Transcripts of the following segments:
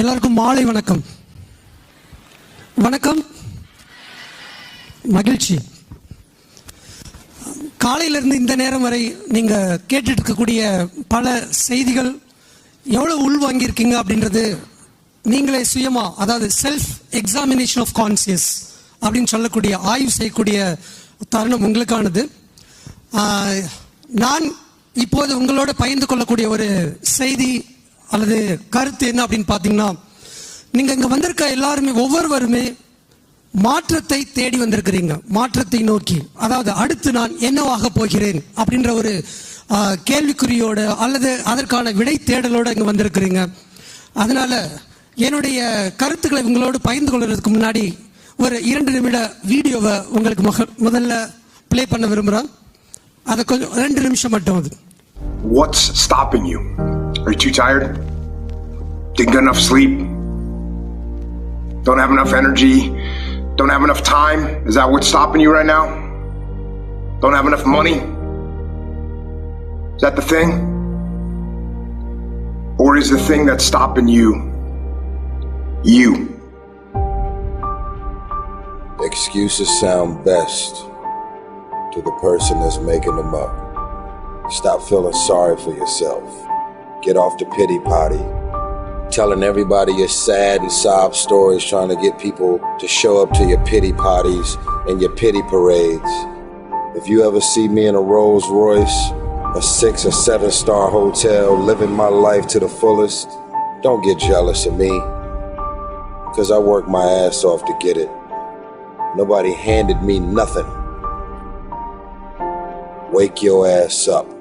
எல்லாருக்கும் மாலை வணக்கம். வணக்கம். மகிழ்ச்சி. காலையிலிருந்து இந்த நேரம் வரை நீங்கள் கேட்டுட்டு இருக்கக்கூடிய பல செய்திகள் எவ்வளோ உள்வாங்கியிருக்கீங்க அப்படின்றது நீங்களே சுயமாக அதாவது செல்ஃப் எக்ஸாமினேஷன் ஆஃப் கான்சியஸ் அப்படின்னு சொல்லக்கூடிய ஆய்வு செய்யக்கூடிய தருணம் உங்களுக்கானது. நான் இப்போது உங்களோட பகிர்ந்து கொள்ளக்கூடிய ஒரு செய்தி அல்லது கருத்து என்ன அப்படின்னு பார்த்தீங்கன்னா நீங்கள் இங்கே வந்திருக்க எல்லாருமே ஒவ்வொருவருமே மாற்றத்தை தேடி வந்திருக்கிறீங்க. மாற்றத்தை நோக்கி. அதாவது அடுத்து நான் என்னவாக போகிறேன் அப்படின்ற ஒரு கேள்விக்குறியோட அல்லது அதற்கான விடை தேடலோடு இங்கே வந்திருக்கிறீங்க. அதனால் என்னுடைய கருத்துக்களை உங்களோடு பகிர்ந்து கொள்வதற்கு முன்னாடி ஒரு இரண்டு நிமிட வீடியோவை உங்களுக்கு முக- முதல்ல ப்ளே பண்ண விரும்புகிறேன் அதை கொஞ்சம் ரெண்டு நிமிஷம் மட்டும் அது. What's stopping you? Are you too tired? Didn't get enough sleep? Don't have enough energy? Don't have enough time? Is that what's stopping you right now? Don't have enough money? Is that the thing? Or is the thing that's stopping you you? Excuses sound best to the person that's making them up. Stop feeling sorry for yourself. Get off the pity potty. Telling everybody your sad and sob stories, trying to get people to show up to your pity potties and your pity parades. If you ever see me in a Rolls Royce, a six or seven star hotel, living my life to the fullest, don't get jealous of me. Because I worked my ass off to get it. Nobody handed me nothing. Wake your ass up.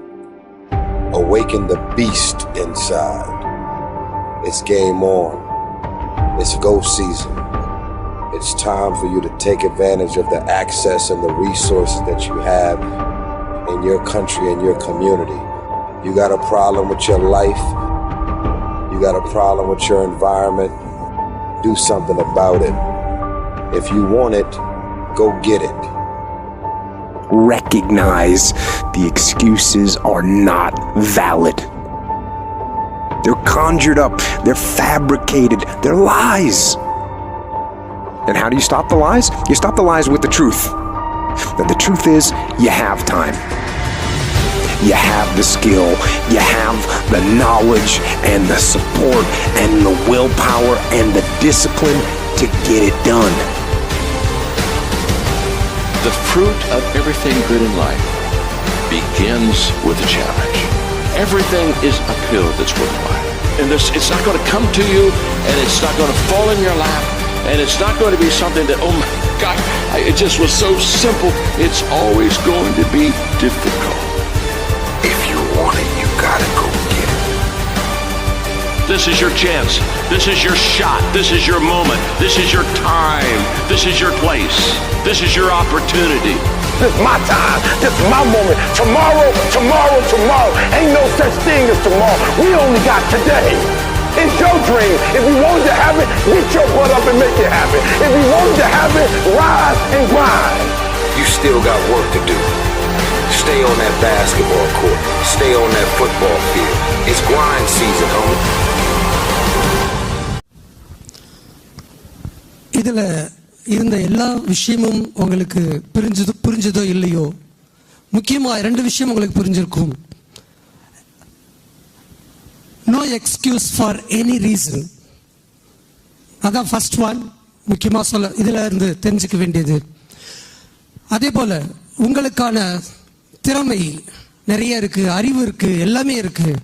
Awaken the beast inside. It's game on. It's go season. It's time for you to take advantage of the access and the resources that you have in your country and your community. You got a problem with your life. You got a problem with your environment. Do something about it. If you want it, go get it. Recognize the excuses are not valid. They're conjured up, they're fabricated, they're lies. And how do you stop the lies? You stop the lies with the truth. And the truth is, you have time. You have the skill, you have the knowledge and the support and the willpower and the discipline to get it done. The fruit of everything good in life begins with a challenge. Everything is uphill that's worthwhile. And this, it's not going to come to you, and it's not going to fall in your lap, and it's not going to be something that, oh my God, it just was so simple. It's always going to be difficult. This is your chance. This is your shot. This is your moment. This is your time. This is your place. This is your opportunity. This is my time. This is my moment. Tomorrow, tomorrow, tomorrow. Ain't no such thing as tomorrow. We only got today. It's your dream. If you wanted to have it, get your butt up and make it happen. If you wanted to have it, rise and grind. You still got work to do. Stay on that basketball court. Stay on that football field. It's grind season, homie. இதில் இருந்த எல்லா விஷயமும் உங்களுக்கு புரிஞ்சதோ புரிஞ்சதோ இல்லையோ? முக்கியமாக ரெண்டு விஷயம் உங்களுக்கு புரிஞ்சிருக்கும். No excuse for any reason அதான் ஃபர்ஸ்ட் ஒன் முக்கியமாக சொல்ல இதில் இருந்து தெரிஞ்சுக்க வேண்டியது. அதே போல் உங்களுக்கான திறமை நிறைய இருக்குது அறிவு இருக்குது எல்லாமே இருக்குது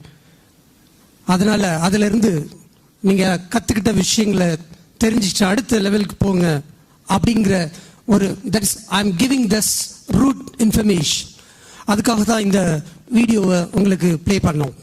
அதனால் அதிலிருந்து நீங்கள் கற்றுக்கிட்ட விஷயங்களை தெரிஞ்சிச்சு அடுத்த லெவலுக்கு போங்க அப்படிங்கிற ஒரு that is I am giving this route information அதுக்காக தான் இந்த வீடியோவை உங்களுக்கு ப்ளே பண்ணோம்.